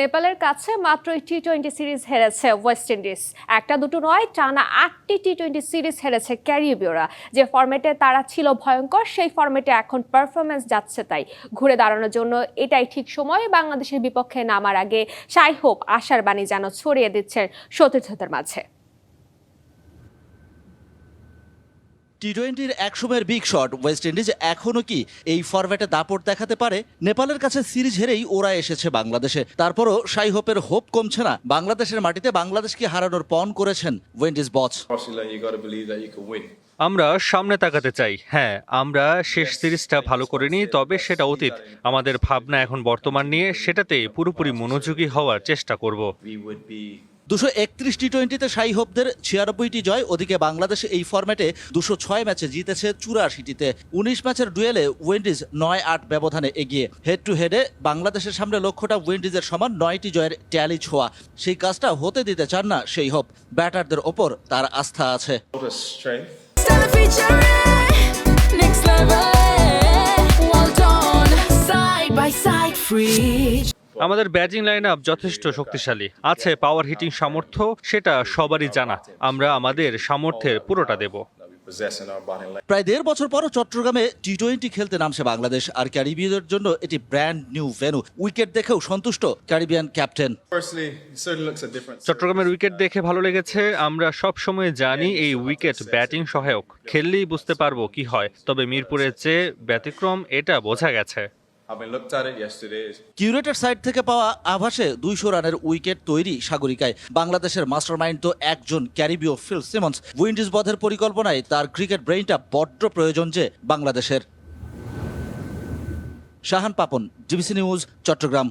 নেপালের কাছে মাত্র টি টোয়েন্টি সিরিজ হেরেছে ওয়েস্ট ইন্ডিজ একটা দুটো নয়, টানা আটটি টি টোয়েন্টি সিরিজ হেরেছে ক্যারিবীয়রা। যে ফর্মেটে তারা ছিল ভয়ঙ্কর, সেই ফর্মেটে এখন পারফরমেন্স যাচ্ছে তাই। ঘুরে দাঁড়ানোর জন্য এটাই ঠিক সময়। বাংলাদেশের বিপক্ষে নামার আগে সাই হোপ আশার বাণী যেন ছড়িয়ে দিচ্ছেন সতীর্থদের মাঝে। টি টোয়েন্টির একসময়ের বিগ শট ওয়েস্ট ইন্ডিজ এখনও কি এই ফরম্যাটে দাপট দেখাতে পারে? নেপালের কাছে সিরিজ হেরেই ওরা এসেছে বাংলাদেশে। তারপরও সাই হোপের হোপ কমছে না। বাংলাদেশের মাটিতে বাংলাদেশকে হারানোর পণ করেছেন ওয়েন্ডিজ বচ. আমরা সামনে তাকাতে চাই। হ্যাঁ আমরা শেষ সিরিজটা ভালো করিনি তবে সেটা অতীত। আমাদের ভাবনা এখন বর্তমান নিয়ে সেটাতে পুরোপুরি মনোযোগী হওয়ার চেষ্টা করব। দুশো একত্রিশ টি টোয়েন্টিতে সাই হোপদের ছিয়ানব্বইটি জয় ওদিকে বাংলাদেশ এই ফরম্যাটে দুশো ছয় ম্যাচে জিতেছে চুরাশিটিতে। উনিশ ম্যাচের ডুয়েলে উইন্ডিজ নয় আট ব্যবধানে এগিয়ে। হেড টু হেডে বাংলাদেশের সামনে লক্ষ্যটা উইন্ডিজের সমান নয়টি জয়ের ট্যালি ছোঁয়া। সেই কাজটা হতে দিতে চান না সেই হোপ। ব্যাটারদের ওপর তার আস্থা আছে। A lot of strength. Stella featuring next level. Well done, side by side, free. আমাদের ব্যাটিং লাইন আপ যথেষ্ট শক্তিশালী। আছে পাওয়ার হিটিং সামর্থ্য সেটা সবারই জানা। আমরা আমাদের সামর্থ্যের পুরোটা দেব. প্রায় দেড় বছর পরও চট্টগ্রামে টি টোয়েন্টি খেলতে নামছে বাংলাদেশ আর ক্যারিবিয়ানদের জন্য এটি ব্র্যান্ড নিউ ভেনু উইকেট দেখেও সন্তুষ্ট ক্যারিবিয়ান ক্যাপ্টেন. চট্টগ্রামের উইকেট দেখে ভালো লেগেছে। আমরা সব সময় জানি এই উইকেট ব্যাটিং সহায়ক। খেললেই বুঝতে পারব কি হয়। তবে মিরপুরের চেয়ে ব্যতিক্রম এটা বোঝা গেছে। It yesterday, কিউরেটের সাইড থেকে পাওয়া আভাসে দুইশো রানের উইকেট তৈরি সাগরিকায়। বাংলাদেশের মাস্টারমাইন্ড তো একজন ক্যারিবীয় ফিল সিমন্স। উইন্ডিজ বধের পরিকল্পনায় তার ক্রিকেট ব্রেইনটা বড্ড প্রয়োজন যে বাংলাদেশের। Shahan Papon DBC news Chattogram.